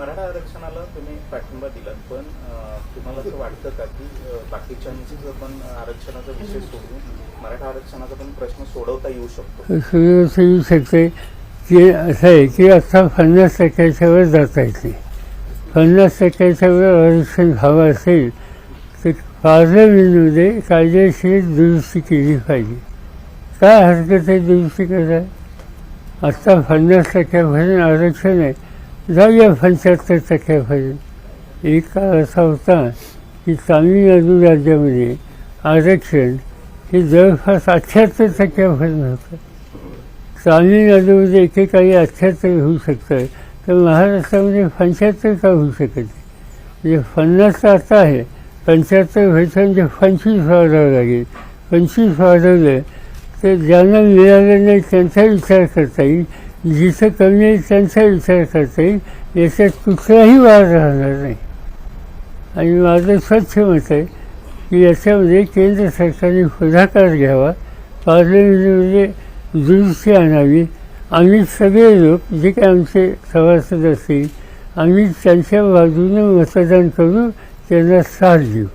मराठा आरक्षणाला तुम्ही पाठिंबा दिला पण तुम्हाला असं वाटतं का की अं, बाकीच्यांचं पण आरक्षणाचा विषय सोडून मराठा आरक्षणाचा पण प्रश्न सोडवता येऊ शकतो? सुरू येऊ शकते. की असं आहे की आता पन्नास टक्क्याच्या वर जाता येते पन्नास टक्क्याच्या वर आरक्षण हवं असेल तर पार्लमेंटमध्ये कायदेशीर दुरुस्ती केली पाहिजे. काय हरकत आहे दुरुस्ती करायला आत्ता पन्नास टक्क्यापर्यंत आरक्षण आहे. जाऊया पंच्याहत्तर टक्क्यापर्यंत एक काळ असा होता की तामिळनाडू राज्यामध्ये आरक्षण हे जवळपास अठ्ठ्याहत्तर टक्क्यापर्यंत होतं. तामिळनाडूमध्ये एकेकाळी अठ्ठ्याहत्तर होऊ शकतं. तर महाराष्ट्रामध्ये पंच्याहत्तर का होऊ शकत नाही? म्हणजे पन्नास तर आता आहे. पंच्याहत्तर व्हायचं म्हणजे पंचवीस वाढावं लागेल. पंचवीस वाढवलं तर ज्यांना मिळालं नाही त्यांचा विचार करता येईल. जिथं कमी आहे त्यांचा विचार करता येईल याच्यात कुठलाही वाद राहणार नाही. आणि माझं स्वच्छ मत आहे की याच्यामध्ये केंद्र सरकारने पुढाकार घ्यावा. पार्लमेंटमध्ये म्हणजे दुरुस्ती आणावी. आम्ही सगळे लोक जे काही आमचे सभासद असतील आम्ही त्यांच्या बाजूने मतदान करून त्यांना साथ देऊ.